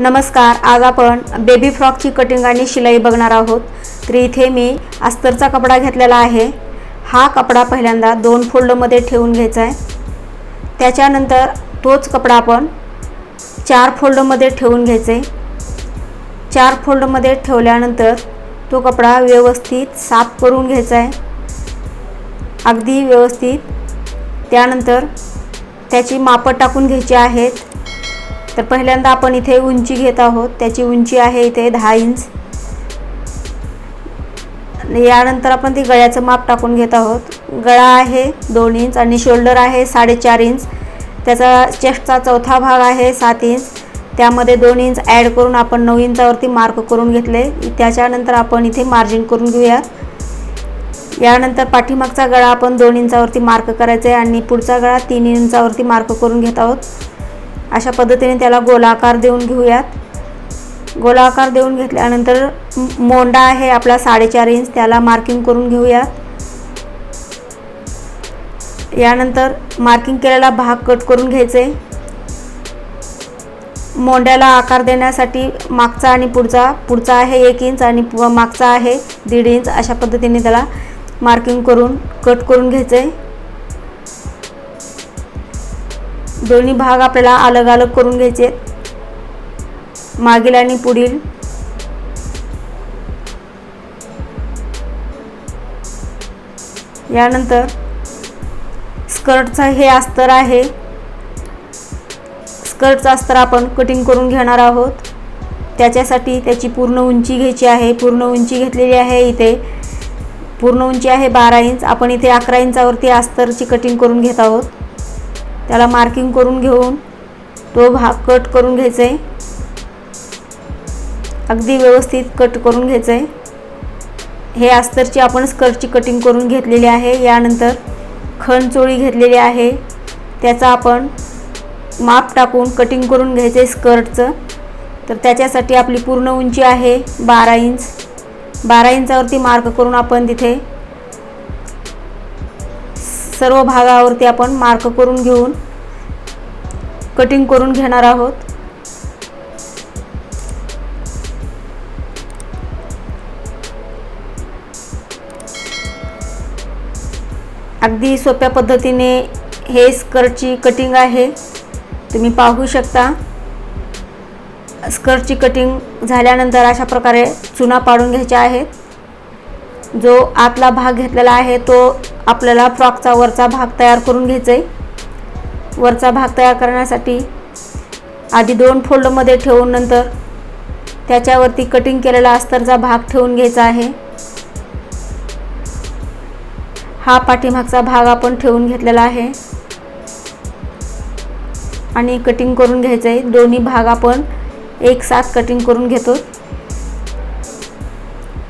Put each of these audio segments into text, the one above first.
नमस्कार आज आपण बेबी फ्रॉकची कटिंग आणि शिलाई बघणार आहोत. तर इथे मी अस्तरचा कपडा घेतलेला आहे. हा कपडा पहिल्यांदा दोन फोल्डमध्ये ठेवून घ्यायचा आहे. त्याच्यानंतर तोच कपडा आपण चार फोल्डमध्ये ठेवून घ्यायचे चार फोल्डमध्ये ठेवल्यानंतर तो कपडा व्यवस्थित साफ करून घ्यायचा आहे. अगदी व्यवस्थित. त्यानंतर त्याची मापं टाकून घ्यायची आहेत. तर पहिल्यांदा आपण इथे उंची घेत आहोत. त्याची उंची आहे इथे दहा इंच. आणि यानंतर आपण ती गळ्याचं माप टाकून घेत आहोत. गळा आहे दोन इंच आणि शोल्डर आहे साडेचार इंच. त्याचा चेस्टचा चौथा भाग आहे सात इंच. त्यामध्ये दोन इंच ॲड करून आपण नऊ इंचावरती मार्क करून घेतले. त्याच्यानंतर आपण इथे मार्जिन करून घेऊया. यानंतर पाठीमागचा गळा आपण दोन इंचावरती मार्क करायचा आहे आणि पुढचा गळा तीन इंचावरती मार्क करून घेत आहोत. अशा पद्धतीने त्याला गोलाकार देऊन घेऊयात. गोलाकार देऊन घेतल्यानंतर मोंडा आहे आपला साडेचार इंच त्याला मार्किंग करून घेऊयात. यानंतर मार्किंग केलेला भाग कट करून घ्यायचे. मोंड्याला आकार देण्यासाठी मागचा आणि पुढचा पुढचा आहे एक इंच आणि मागचा आहे दीड इंच अशा पद्धतीने त्याला मार्किंग करून कट करून घ्यायचे. दोन्ही भाग आपल्याला अलग अलग करून घ्यायचे मागील आणि पुढील. यानंतर स्कर्टचं हे अस्तर आहे. स्कर्टचं अस्तर आपण कटिंग करून घेणार आहोत. त्याच्यासाठी त्याची पूर्ण उंची घ्यायची आहे. पूर्ण उंची घेतलेली आहे इथे. पूर्ण उंची आहे बारा इंच. आपण इथे अकरा इंचावरती अस्तरची कटिंग करून घेत आहोत. त्याला मार्किंग करून घेऊन तो भाग कट करून घ्यायचा आहे अगदी व्यवस्थित कट करून घ्यायचं आहे हे अस्तरची आपण स्कर्टची कटिंग करून घेतलेली आहे. यानंतर खणचोळी घेतलेली आहे. त्याचा आपण माप टाकून कटिंग करून घ्यायचं आहे स्कर्टचं तर त्याच्यासाठी आपली पूर्ण उंची आहे बारा इंच बारा इंचावरती मार्क करून आपण तिथे सर्व भागावरती आपण मार्क करून घेऊन कटिंग करून घेणार आहोत. अगदी सोप्या पद्धतीने हे स्कर्टची कटिंग आहे. तुम्ही पाहू शकता. स्कर्टची कटिंग झाल्यानंतर अशा प्रकारे चुना पाडून घ्यायच्या आहेत. जो आतला भाग घेतलेला आहे तो आपल्याला फ्रॉकचा वरचा भाग तयार करून घ्यायचा आहे वरचा भाग तयार करण्यासाठी आधी दोन फोल्डमध्ये ठेवून नंतर त्याच्यावरती कटिंग केलेला अस्तरचा भाग ठेवून घ्यायचा आहे. हा पाठीमागचा भाग आपण ठेवून घेतलेला आहे. आणि कटिंग करून घ्यायचं आहे दोन्ही भाग आपण एक साथ कटिंग करून घेतो.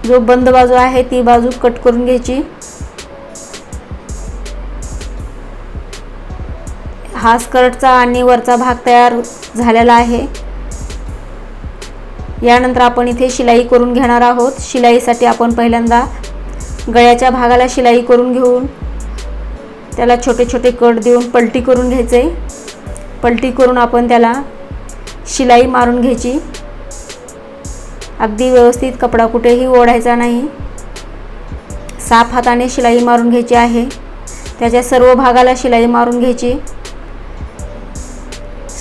जो बंद बाजू आहे ती बाजू कट करून घ्यायची. हा स्कर्टचा आणि वरचा भाग तयार झालेला आहे. यानंतर आपण इथे शिलाई करून घेणार आहोत. शिलाईसाठी आपण पहिल्यांदा गळ्याच्या भागाला शिलाई करून घेऊन त्याला छोटे छोटे कट देऊन पलटी करून घ्यायचे. पलटी करून आपण त्याला शिलाई मारून घ्यायची. अगदी व्यवस्थित कपडा कुठेही ओढायचा नाही. साफ हाताने शिलाई मारून घ्यायची आहे. त्याच्या सर्व भागाला शिलाई मारून घ्यायची.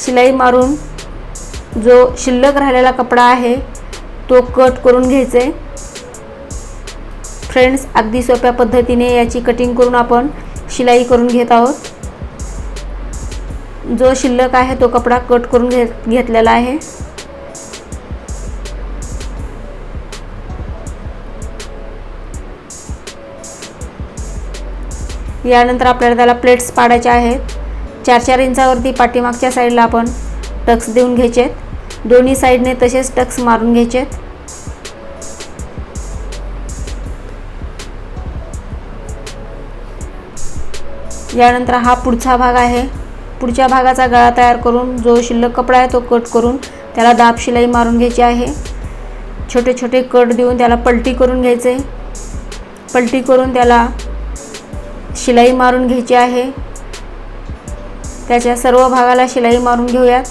शिलाई मारून जो शिल्लक राहिलेला कपडा आहे तो कट करून घ्यायचे. फ्रेंड्स अगदी सोप्या पद्धतीने याची कटिंग करून आपण शिलाई करून घेत आहोत. जो शिल्लक आहे तो कपडा कट करून घे घेतलेला आहे. यानंतर आपल्याला त्याला प्लेट्स पाडायच्या आहेत. चार चार इंचावरती पाठीमागच्या साईडला आपण टक्स देऊन घ्यायचे आहेत दोन्ही साईडने तसेच टक्स मारून घ्यायचे आहेत यानंतर हा पुढचा भाग आहे. पुढच्या भागाचा गळा तयार करून जो शिल्लक कपडा आहे तो कट करून त्याला दाब शिलाई मारून घ्यायची आहे. छोटे छोटे कट देऊन त्याला पलटी करून घ्यायचे. पलटी करून त्याला शिलाई मारून घ्यायची आहे. त्याच्या सर्व भागाला शिलाई मारून घेऊयात.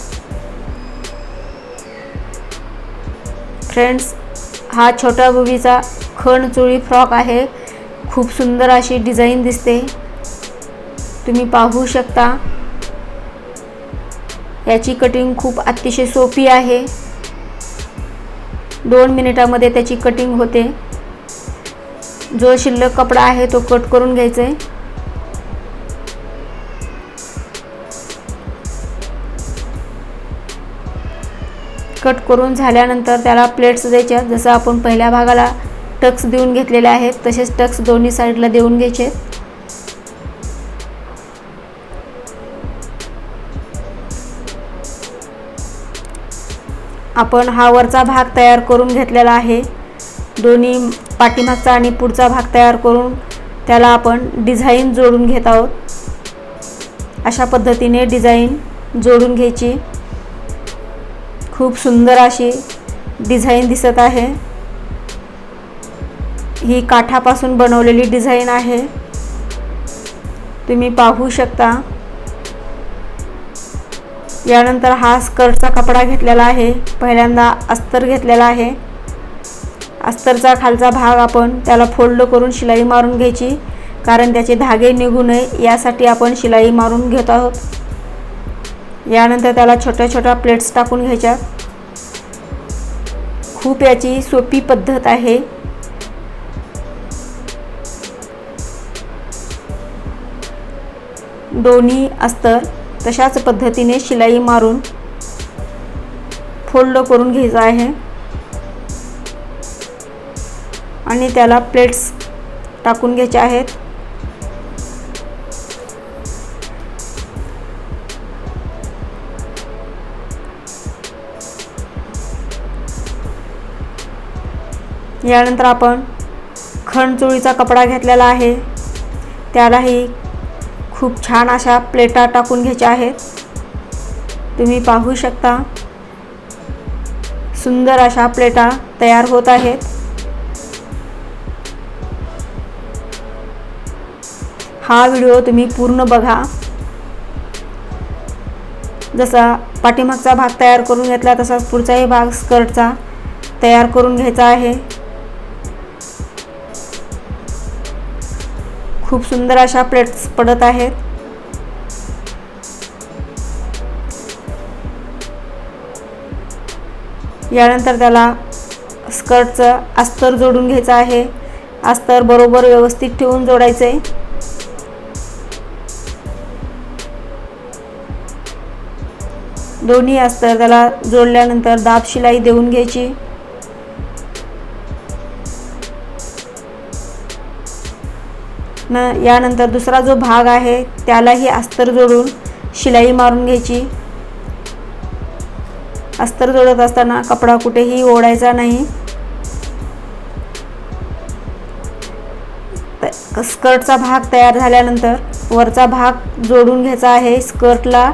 फ्रेंड्स हा छोट्या बुबीचा खण चुळी फ्रॉक आहे. खूप सुंदर अशी डिझाईन दिसते. तुम्ही पाहू शकता. याची कटिंग खूप अतिशय सोपी आहे. दोन मिनिटामध्ये त्याची कटिंग होते. जो शिल्लक कपडा आहे तो कट करून घ्यायचा आहे कट करून झाल्यानंतर त्याला प्लेट्स द्यायच्या. जसं आपण पहिल्या भागाला टक्स देऊन घेतलेले आहेत तसेच टक्स दोन्ही साईडला देऊन घ्यायचे. आपण हा वरचा भाग तयार करून घेतलेला आहे. दोन्ही पाठीमागचा आणि पुढचा भाग तयार करून त्याला आपण डिझाईन जोडून घेत आहोत. अशा पद्धतीने डिझाईन जोडून घ्यायची. खूप सुंदर अशी डिझाईन दिसत आहे. ही काठापासून बनवलेली डिझाईन आहे. तुम्ही पाहू शकता. यानंतर हा स्कर्टचा कपडा घेतलेला आहे. पहिल्यांदा अस्तर घेतलेला आहे. अस्तरचा खालचा भाग आपण त्याला फोल्ड करून शिलाई मारून घ्यायची कारण त्याचे धागे निघू नये यासाठी आपण शिलाई मारून घेत आहोत. यानंतर त्याला छोट्या छोट्या प्लेट्स टाकून घ्यायच्या. खूप याची सोपी पद्धत आहे. दोन्ही अस्तर तशाच पद्धतीने शिलाई मारून फोल्ड करून घ्यायचं आहे. आणि त्याला प्लेट्स टाकून घ्यायचे आहेत. यानंतर आपण खणचोळीचा कपडा घेतलेला आहे. त्यालाही खूप छान अशा प्लेटा टाकून घ्यायच्या आहेत. तुम्ही पाहू शकता सुंदर अशा प्लेटा तयार होत आहेत. हा व्हिडिओ तुम्ही पूर्ण बघा. जसा पाठीमागचा भाग तयार करून घेतला तसाच पुढचाही भाग स्कर्टचा तयार करून घ्यायचा आहे. खूप सुंदर अशा प्लेट्स पडत आहेत. यानंतर त्याला स्कर्टचं अस्तर जोडून घ्यायचं आहे. अस्तर बरोबर व्यवस्थित ठेवून जोडायचं आहे दोन्ही अस्तर त्याला जोडल्यानंतर दाब शिलाई देऊन घ्यायची. न यानंतर दुसरा जो भाग आहे त्यालाही अस्तर जोडून शिलाई मारून घ्यायची. अस्तर जोडत असताना कपडा कुठेही ओढायचा नाही. स्कर्टचा भाग तयार झाल्यानंतर वरचा भाग जोडून घ्यायचा आहे. स्कर्टला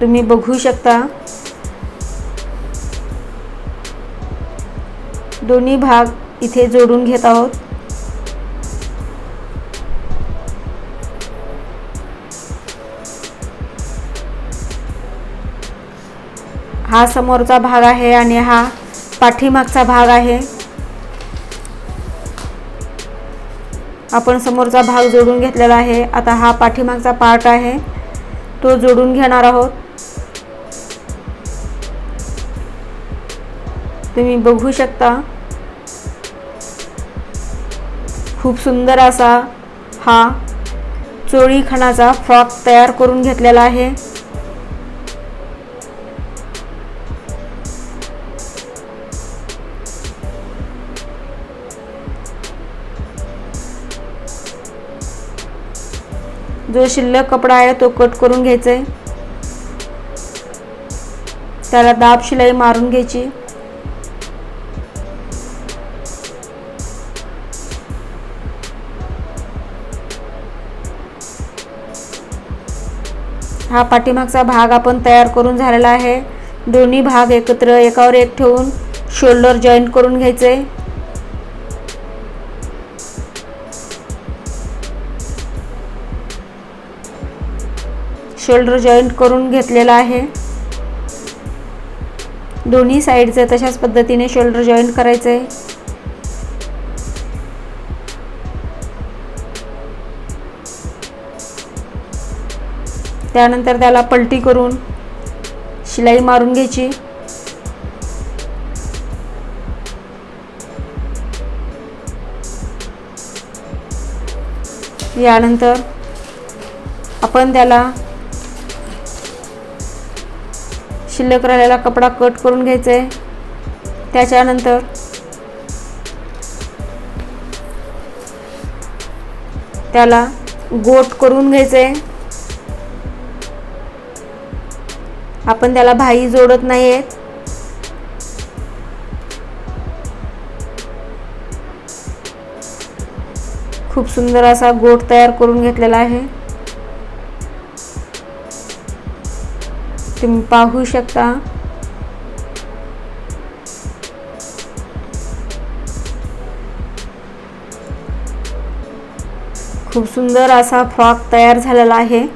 तुम्ही बघू शकता. दोन्ही भाग इथे जोडून घेत आहोत. हा समोरचा भाग आहे आणि हा पाठीमागचा भाग आहे. आपण समोरचा भाग जोडून घेतलेला आहे. आता हा पाठीमागचा पार्ट आहे. तो जोडून घेणार आहोत. तुम्ही बघू शकता. खूप सुंदर असा हा चोळी खणाचा फ्रॉक तयार करून घेतलेला आहे. जो शिल्लक कपडा आहे तो कट करून घ्यायचा आहे त्याला दाब शिलाई मारून घ्यायची. हा पाठीमागचा भाग आपण तयार करून झालेला आहे. दोन्ही भाग एकत्र एकावर एक ठेवून शोल्डर जॉईंट करून घ्यायचे. शोल्डर जॉईंट करून घेतलेला आहे. दोन्ही साईडचे तशाच पद्धतीने शोल्डर जॉईंट करायचे. त्यानंतर त्याला पलटी करून शिलाई मारून घ्यायची. यानंतर आपण त्याला शिल्लक राहिलेला कपडा कट करून घ्यायचा आहे त्याच्यानंतर त्याला गोट करून घ्यायचं आहे आपण त्याला भाई जोडत नाही आहेत खूप सुंदर असा गोट तयार करून घेतलेला आहे. तुम्ही पाहू शकता. खूप सुंदर असा फ्रॉक तयार झालेला आहे.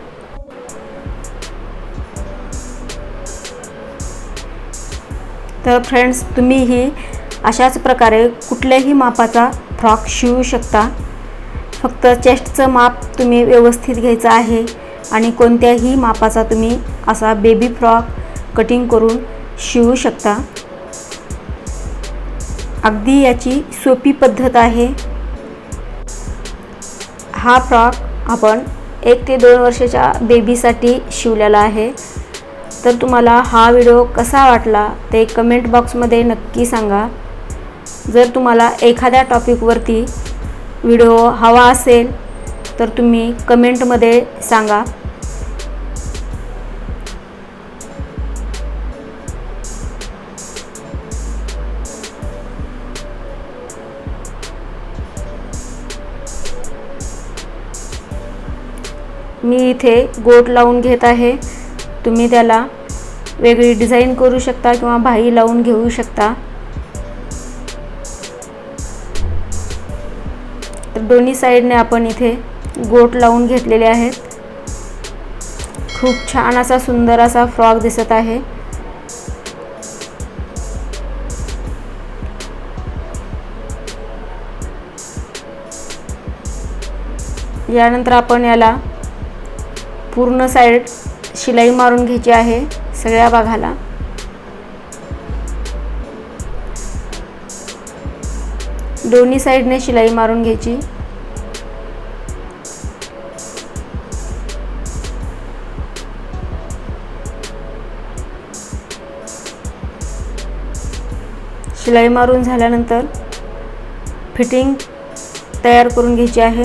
तर फ्रेंड्स तुम्हीही अशाच प्रकारे कुठल्याही मापाचा फ्रॉक शिवू शकता. फक्त चेस्टचं माप तुम्ही व्यवस्थित घ्यायचं आहे आणि कोणत्याही मापाचा तुम्ही असा बेबी फ्रॉक कटिंग करून शिवू शकता. अगदी याची सोपी पद्धत आहे. हा फ्रॉक आपण एक ते दोन वर्षाच्या बेबीसाठी शिवलेला आहे. तर तुम्हाला हा व्हिडिओ कसा वाटला ते कमेंट बॉक्समध्ये नक्की सांगा. जर तुम्हाला एखाद्या टॉपिकवरती व्हिडिओ हवा असेल तर तुम्ही कमेंटमध्ये सांगा. मी इथे गोट लावून घेत आहे. तुम्ही त्याला वेगळी डिझाईन करू शकता किंवा भाई लावून घेऊ शकता. तर दोन्ही साईडने आपण इथे गोट लावून घेतलेले आहेत. खूप छान असा सुंदर असा फ्रॉक दिसत आहे. यानंतर आपण याला पूर्ण साईड शिलाई मारून घ्यायची आहे सगळ्या भागाला. दोन्ही साईडने शिलाई मारून घ्यायची. शिलाई मारून झाल्यानंतर फिटिंग तयार करून घ्यायची आहे.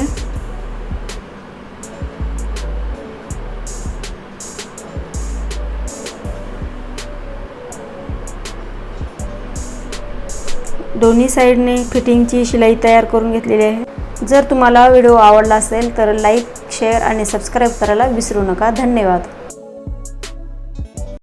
दोन्ही साईडने फिटिंगची शिलाई तयार करून घेतलेली आहे. जर तुम्हाला व्हिडिओ आवडला असेल तर लाईक शेअर आणि सबस्क्राईब करायला विसरू नका. धन्यवाद.